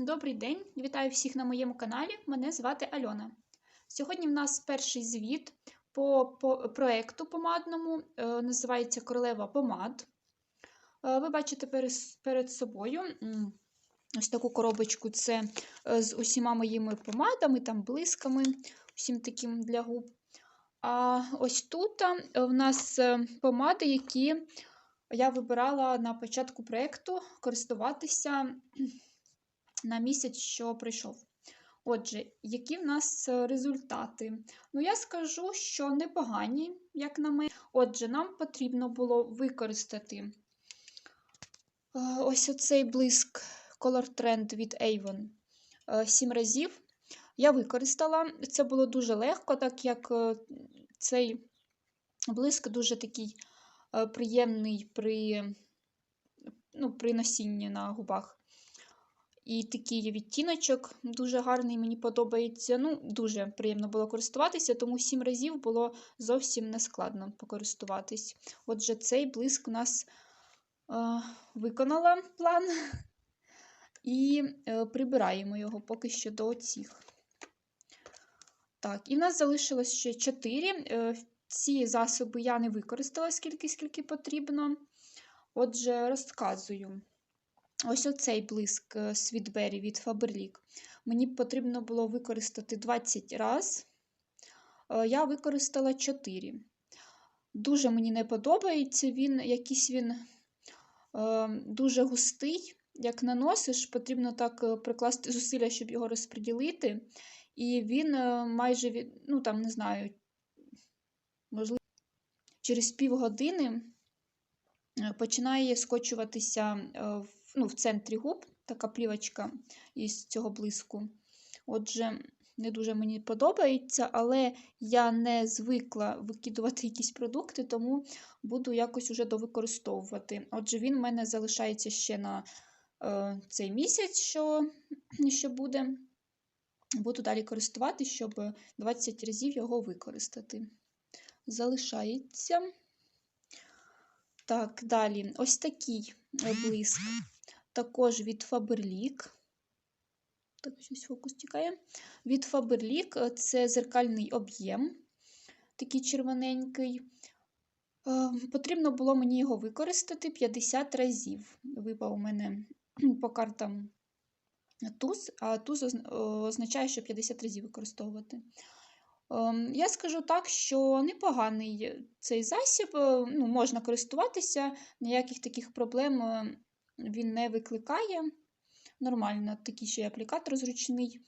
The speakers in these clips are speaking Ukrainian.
Добрий день! Вітаю всіх на моєму каналі. Мене звати Альона. Сьогодні в нас перший звіт по, по проекту помадному, е, називається Королева помад. Е, ви бачите перед, перед собою ось таку коробочку це е, з усіма моїми помадами, там блисками, всім таким для губ. А ось тут в нас помади, які я вибирала на початку проєкту користуватися на місяць, що прийшов. Отже, які в нас е, результати? Ну, я скажу, що непогані, як на мене. Отже, нам потрібно було використати е, ось оцей блиск Color Trend від Avon 7 разів. Я використала. Це було дуже легко, так як е, цей блиск дуже такий е, приємний при, ну, при носінні на губах. І такий відтіночок дуже гарний, мені подобається. Ну, Дуже приємно було користуватися, тому 7 разів було зовсім нескладно покористуватись. Отже, цей блиск у нас е, виконала план і е, прибираємо його поки що до цих. Так, і в нас залишилось ще 4. Е, ці засоби я не використала скільки, скільки потрібно. Отже, розказую. Ось оцей блиск Sweetberry від Faberlic. Мені потрібно було використати 20 раз. Я використала 4. Дуже мені не подобається, він якийсь він е, дуже густий. Як наносиш, потрібно так прикласти зусилля, щоб його розподілити. І він е, майже від, ну там, не знаю, можливо, через півгодини е, починає скочуватися в ну, в центрі губ така плівочка із цього блиску. Отже, не дуже мені подобається, але я не звикла викидувати якісь продукти, тому буду якось уже довикористовувати. Отже, він в мене залишається ще на е, цей місяць, що, що буде. Буду далі користувати, щоб 20 разів його використати. Залишається. Так, далі ось такий блиск також від Faberlic. Так, щось фокус тікає. Від Faberlic е, це зеркальний об'єм, такий червоненький. Е, потрібно було мені його використати 50 разів. Випав у мене по картам туз, а туз означає, що 50 разів використовувати. Я скажу так, що непоганий цей засіб, е, ну, можна користуватися, ніяких таких проблем він не викликає. Нормально, такий ще й аплікатор зручний.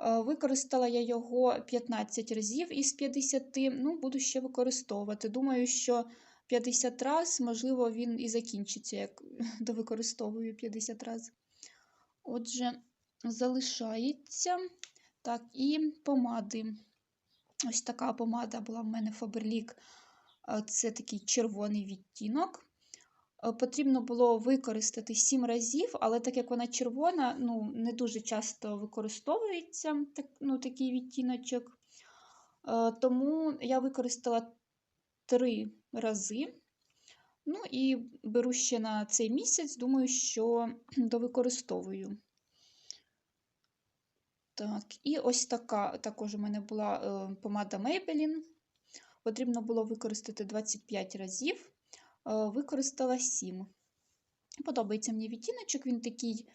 Е, використала я його 15 разів із 50, ну, буду ще використовувати. Думаю, що 50 разів, можливо, він і закінчиться, як довикористовую 50 разів. Отже, залишається. Так, і помади. Ось така помада була в мене Faberlic. Е, це такий червоний відтінок. Е, потрібно було використати 7 разів, але так як вона червона, ну, не дуже часто використовується так, ну, такий відтіночок. Е, тому я використала 3 рази. Ну і беру ще на цей місяць, думаю, що довикористовую. Так, і ось така також у мене була е, помада Maybelline. Потрібно було використати 25 разів. Е, використала 7. Подобається мені відтіночок, він такий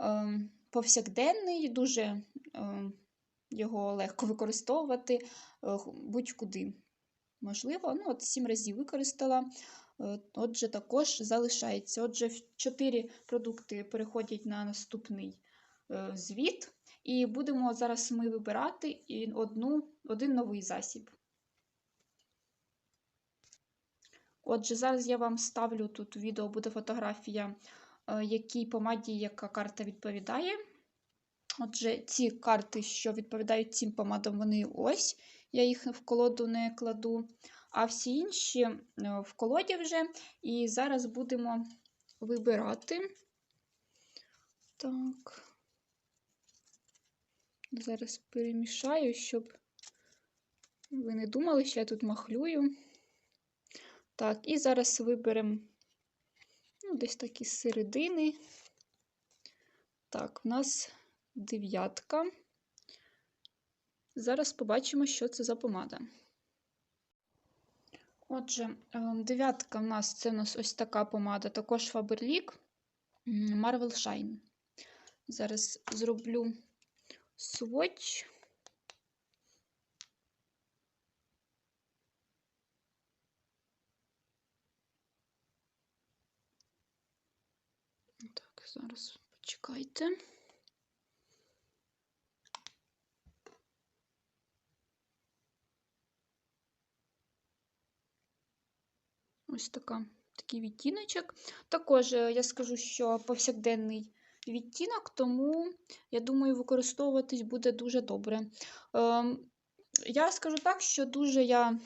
е, повсякденний, дуже е, його легко використовувати будь-куди. Можливо, ну от 7 разів використала. Отже, також залишається. Отже, 4 продукти переходять на наступний звіт, і будемо зараз ми вибирати одну, один новий засіб. Отже, зараз я вам ставлю тут відео, буде фотографія, е, якій помаді яка карта відповідає. Отже, ці карти, що відповідають цим помадам, вони ось. Я їх в колоду не кладу, а всі інші е, в колоді вже. І зараз будемо вибирати. Так, зараз перемішаю, щоб ви не думали, що я тут махлюю. Так, і зараз виберемо ну, десь такі середини. Так, у нас дев'ятка. Зараз побачимо, що це за помада. Отже, ем, дев'ятка в нас це у нас ось така помада, також Faberlic Marvel Shine. Зараз зроблю сводч. Зараз почекайте. Ось така, такий відтіночок. Також е, я скажу, що повсякденний відтінок, тому я думаю, використовуватись буде дуже добре. Ем, Я скажу так, що дуже я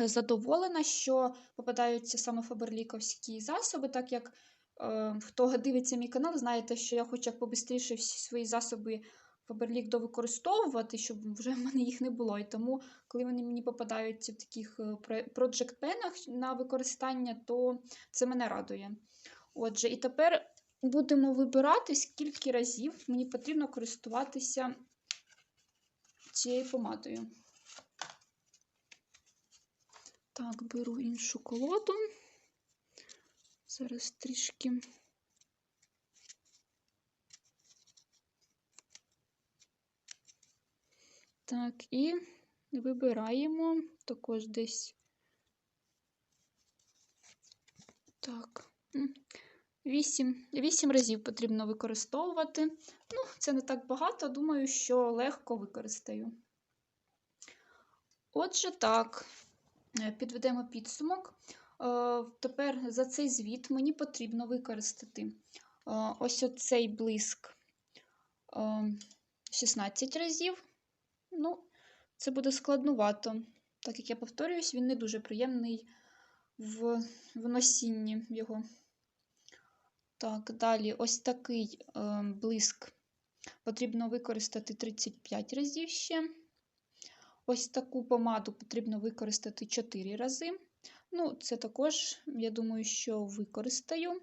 е, задоволена, що попадаються саме фаберліковські засоби, так як хто дивиться мій канал, знаєте, що я хочу як побистріше всі свої засоби Фаберлік довикористовувати, щоб вже в мене їх не було. І тому, коли вони мені попадаються в таких project пенах на використання, то це мене радує. Отже, і тепер будемо вибирати, скільки разів мені потрібно користуватися цією помадою. Так, беру іншу колоду. Зараз трішки. Так, і вибираємо також десь. Так, 8, 8 разів потрібно використовувати. Ну, це не так багато, думаю, що легко використаю. Отже, так, е, підведемо підсумок. Е, тепер за цей звіт мені потрібно використати е, ось оцей блиск 16 разів. Ну, це буде складнувато, так як я повторююсь, він не дуже приємний в, в носінні його. Так, далі ось такий е, блиск потрібно використати 35 разів ще. Ось таку помаду потрібно використати 4 рази. Ну, це також, я думаю, що використаю.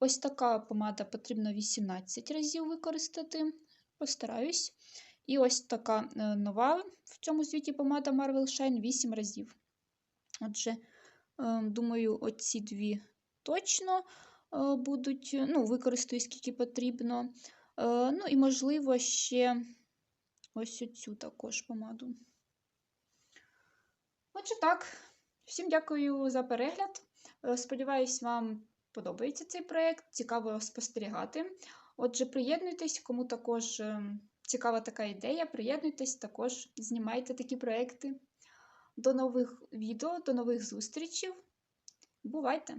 Ось така помада потрібно 18 разів використати. Постараюсь. І ось така е, нова в цьому звіті помада Marvel Shine 8 разів. Отже, е, думаю, оці дві точно е, будуть, ну, використаю скільки потрібно. Ну, і, можливо, ще ось оцю також помаду. Отже, так, всім дякую за перегляд. Сподіваюсь, вам подобається цей проєкт, цікаво спостерігати. Отже, приєднуйтесь, кому також ем, цікава така ідея. Приєднуйтесь, також знімайте такі проекти. До нових відео, до нових зустрічей. Бувайте!